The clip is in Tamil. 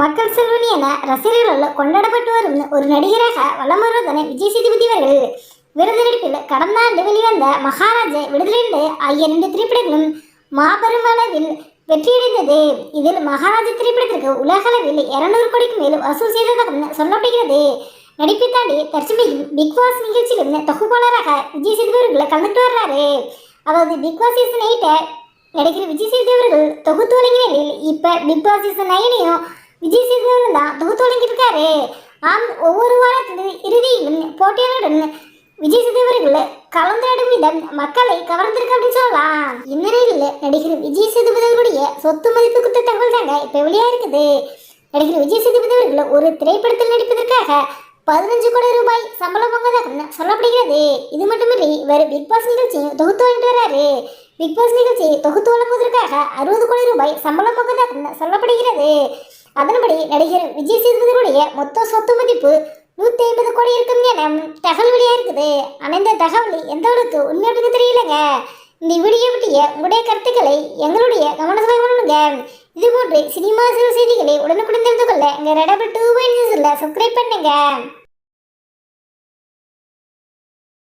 மக்கள் செல்வனி என ரசிகர்களால் கொண்டாடப்பட்டு வரும் ஒரு நடிகராக வலம் வருவதனை விஜய் சேதுபதி அவர்கள் விருதுநடிப்பில் கடந்த ஆண்டு வெளிவந்த மகாராஜா விடுதலை ஆகிய இரண்டு திரைப்படங்களும் மாபெரும் அளவில் வெற்றியடைந்தது. இதில் மகாராஜா திரைப்படத்திற்கு உலக அளவில் இருநூறு கோடிக்கு மேலும் வசூல் செய்ததாக சொல்லப்படுகிறது. நடிப்பை தாண்டி தற்சமயம் பிக் பாஸ் நிகழ்ச்சியில் தொகுப்பாளராக விஜய் சேதுபதி அவர்கள் கலந்துட்டு வர்றாரு. அதாவது பிக் பாஸ் சீசன் எயிட்டை நடிகர் விஜய் சேதுபதி அவர்கள் தொகுத்து வழங்கினில் இப்போ பிக் பாஸ் சீசன் நைனையும் விஜய் சேதுபதி தான் தொகுத்து வழங்கியிருக்காரு ஆம் ஒவ்வொரு வாரத்தின் இறுதியிலும் போட்டியாளருடன் விஜய் சேதுபதிகள் கலந்துரையாடும் கலந்தாடும் விதம் மக்களை கவர்ந்திருக்கு அப்படின்னு சொல்லலாம். இந்நிலையில் நடிகர் விஜய் சேதுபதிகளுடைய சொத்து மதிப்பு குறித்த தகவல் தாங்க இப்போ வெளியாக இருக்குது. நடிகர் விஜய் சேதுபதி அவர்கள் ஒரு திரைப்படத்தில் நடிப்பதற்காக பதினஞ்சு கோடி ரூபாய் சம்பளம் வாங்குவதாக சொல்லப்படுகிறது. இது மட்டுமின்றி இவர் பிக் பாஸ் நிகழ்ச்சியும் தொகுத்து வாங்கிட்டு வர்றாரு பிக் பாஸ் நிகழ்ச்சியை தொகுத்து வழங்குவதற்காக அறுபது கோடி ரூபாய் சம்பளம் வாங்குவதாக சொல்லப்படுகிறது. அதன்படி நடிகர் விஜய் சேதுபதியுடைய மொத்த சொத்து மதிப்பு நூற்றி ஐம்பது கோடி இருக்கும் என தகவல் வெளியாக இருக்குது. ஆனால் இந்த தகவல் எந்த அளவுக்கு உண்மை அப்படின்னு தெரியலங்க. இந்த வீடியோ பற்றிய உங்களுடைய கருத்துக்களை எங்களுடைய கவனத்தில் கொள்ளுங்க இதுபோன்று சினிமா சிறு செய்திகளை உடனுக்குடன் தெரிந்து கொள்ள எங்கள் ரெடபிள் டூ பாயிண்ட் சப்ஸ்கிரைப் பண்ணுங்கள்